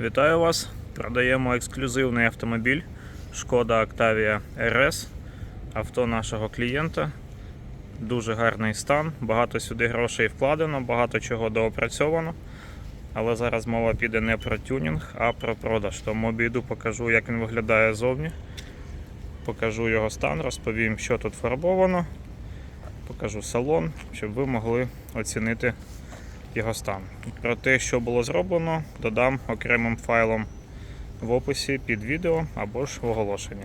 Вітаю вас! Продаємо ексклюзивний автомобіль Шкода Octavia RS. Авто нашого клієнта. Дуже гарний стан, багато сюди грошей вкладено, багато чого доопрацьовано. Але зараз мова піде не про тюнінг, а про продаж. Тому обійду, покажу, як він виглядає зовні. Покажу його стан, розповім, що тут фарбовано. Покажу салон, щоб ви могли оцінити його стан. Про те, що було зроблено, додам окремим файлом в описі під відео або ж в оголошенні.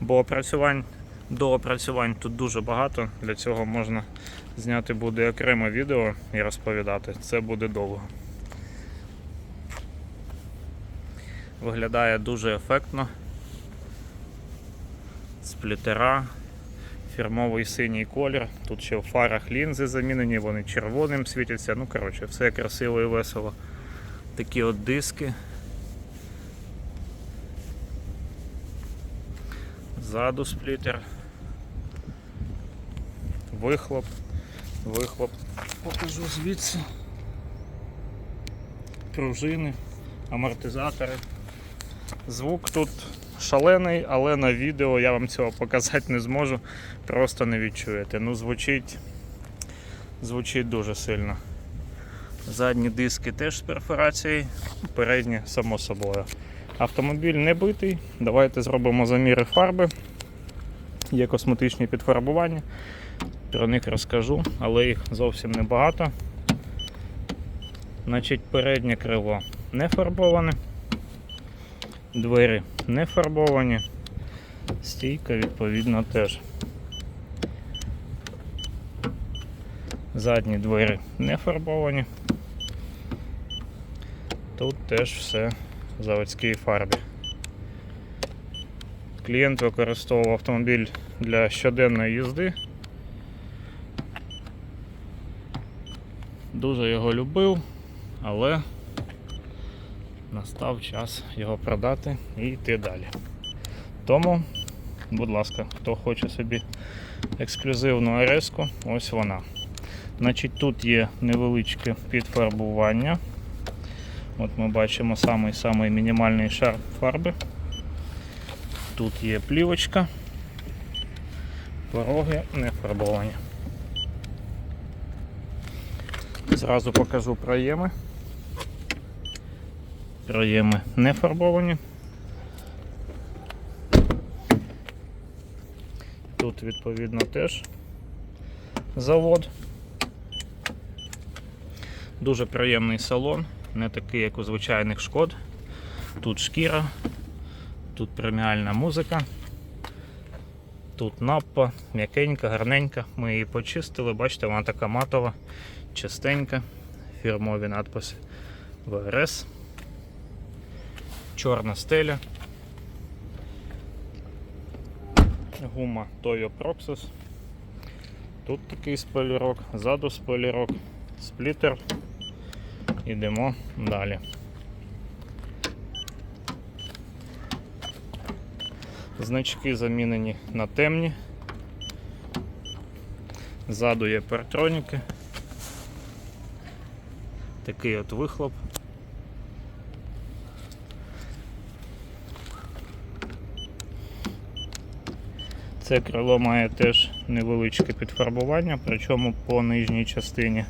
Бо опрацювань до опрацювань тут дуже багато. Для цього можна зняти буде окреме відео і розповідати. Це буде довго. Виглядає дуже ефектно. Сплітера, фірмовий синій колір. Тут ще в фарах лінзи замінені, вони червоним світяться. Ну, коротше, все красиво і весело. Такі от диски. Ззаду сплітер. Вихлоп. Вихлоп. Покажу звідси. Пружини, амортизатори. Звук тут шалений, але на відео я вам цього показати не зможу, просто не відчуєте. Ну, звучить, звучить дуже сильно. Задні диски теж з перфорацією, передні само собою. Автомобіль не битий. Давайте зробимо заміри фарби. Є косметичні підфарбування. Про них розкажу, але їх зовсім небагато. Значить, переднє крило не фарбоване. Двері не фарбовані, стійка відповідно теж. Задні двері не фарбовані. Тут теж все в заводській фарбі. Клієнт використовував автомобіль для щоденної їзди. Дуже його любив, але настав час його продати і йти далі. Тому, будь ласка, хто хоче собі ексклюзивну rs ось вона. Значить, тут є невеличке підфарбування. От ми бачимо самий-самий мінімальний шар фарби. Тут є плівочка, пороги не фарбовані. Зразу покажу проєми. Проєми не фарбовані. Тут відповідно теж завод. Дуже приємний салон, не такий, як у звичайних шкод. Тут шкіра, тут преміальна музика, тут наппа, м'якенька, гарненька. Ми її почистили, бачите, вона така матова, чистенька, фірмові надписи ВРС чорна стеля. Гума Toyo Proxys. Тут такий спойлерок, ззаду спойлерок, сплітер. Йдемо далі. Значки замінені на темні. Ззаду є партроніки. Такий от вихлоп. Це крило має теж невеличке підфарбування, причому по нижній частині.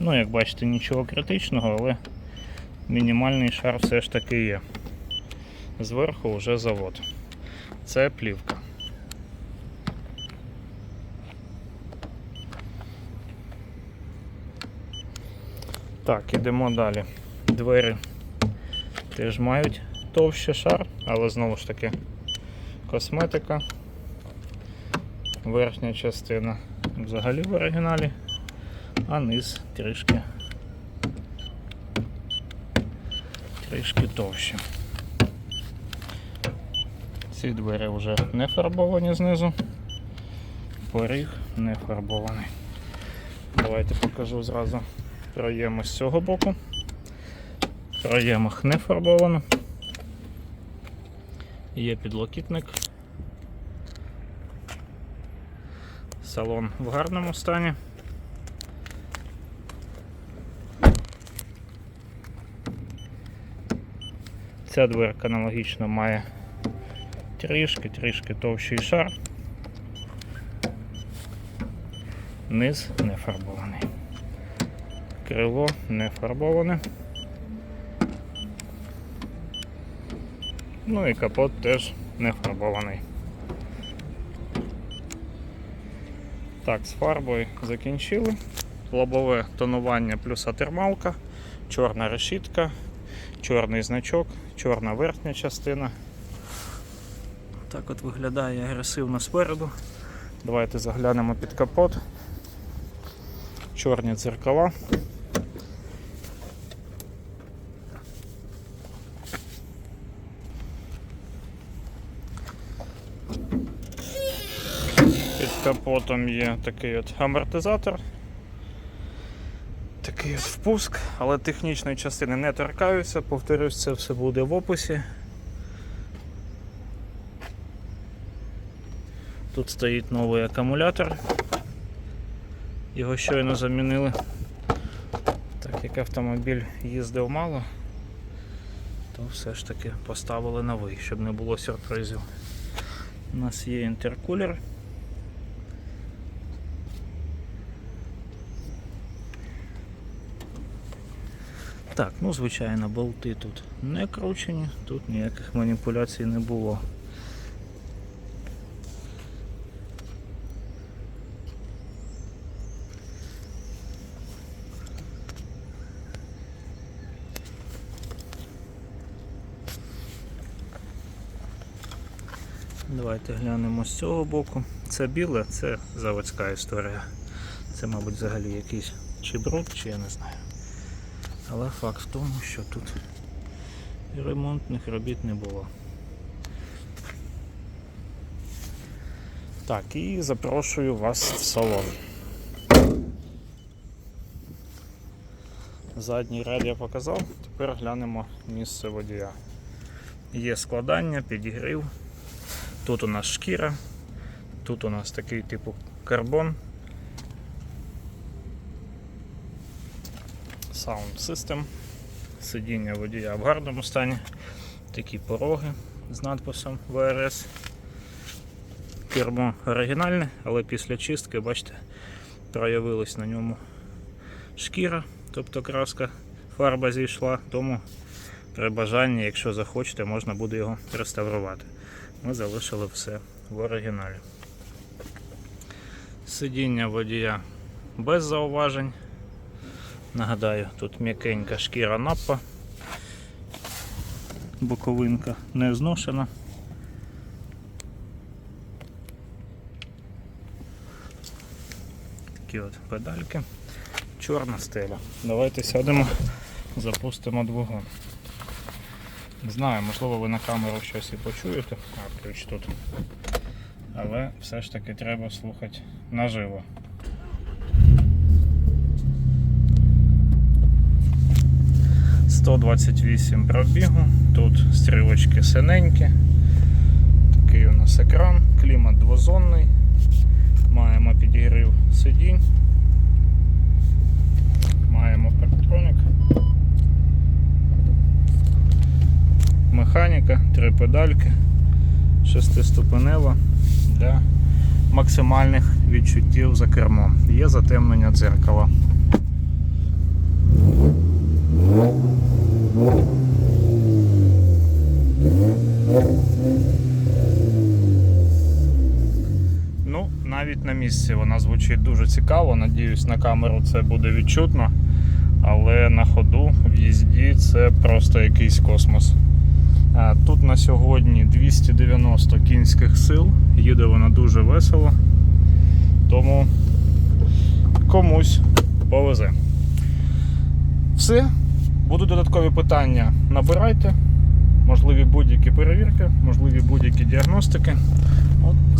Ну, як бачите, нічого критичного, але мінімальний шар все ж таки є. Зверху вже завод. Це плівка. Так, ідемо далі. Двері теж мають товщий шар, але знову ж таки косметика. Верхня частина взагалі в оригіналі, а низ трішки трішки товще. Ці двері вже не фарбовані знизу, поріг не фарбований. Давайте покажу зразу проєми з цього боку проємах не фарбовано. Є підлокітник. Салон в гарному стані. Ця дверка аналогічно має трішки, трішки товщий шар. Низ не фарбований. Крило не фарбоване. Ну і капот теж не фарбований. Так, з фарбою закінчили. Лобове тонування плюс атермалка, чорна решітка, чорний значок, чорна верхня частина. Так от виглядає агресивно спереду. Давайте заглянемо під капот. Чорні дзеркала. Під капотом є такий от амортизатор. Такий от впуск, але технічної частини не торкаюся. Повторюсь, це все буде в описі. Тут стоїть новий акумулятор. Його щойно замінили. Так як автомобіль їздив мало, то все ж таки поставили новий, щоб не було сюрпризів. У нас є інтеркулер. Так, ну звичайно, болти тут не кручені, тут ніяких маніпуляцій не було. Давайте глянемо з цього боку. Це біле, це заводська історія. Це, мабуть, взагалі якийсь чи бруд, чи я не знаю. Але факт в тому, що тут ремонтних робіт не було. Так, і запрошую вас в салон. Задній ряд я показав, тепер глянемо місце водія. Є складання, підігрів. Тут у нас шкіра, тут у нас такий типу карбон. Sound System, сидіння водія в гарному стані, такі пороги з надписом ВРС. Кермо оригінальне, але після чистки, бачите, проявилась на ньому шкіра, тобто краска, фарба зійшла, тому при бажанні, якщо захочете, можна буде його реставрувати. Ми залишили все в оригіналі. Сидіння водія без зауважень. Нагадаю, тут м'якенька шкіра напа, боковинка не зношена. Такі от педальки, чорна стеля. Давайте сядемо, запустимо двигун. Не знаю, можливо ви на камеру щось і почуєте, а ключ тут. Але все ж таки треба слухати наживо. «128 пробігу, тут стрілочки синенькі, такий у нас екран, клімат двозонний, маємо підігрів сидінь, маємо парктронік. механіка, три педальки, шестиступенева для максимальних відчуттів за кермом. Є затемнення дзеркала. Місці вона звучить дуже цікаво. Надіюсь, на камеру це буде відчутно. Але на ходу в їзді це просто якийсь космос. Тут на сьогодні 290 кінських сил, їде вона дуже весело, тому комусь повезе. Все, будуть додаткові питання, набирайте, можливі будь-які перевірки, можливі будь-які діагностики.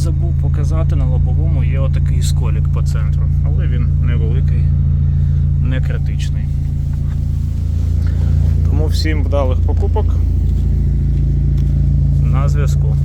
Забув показати на лобовому є отакий сколік по центру, але він невеликий, не критичний. Тому всім вдалих покупок на зв'язку.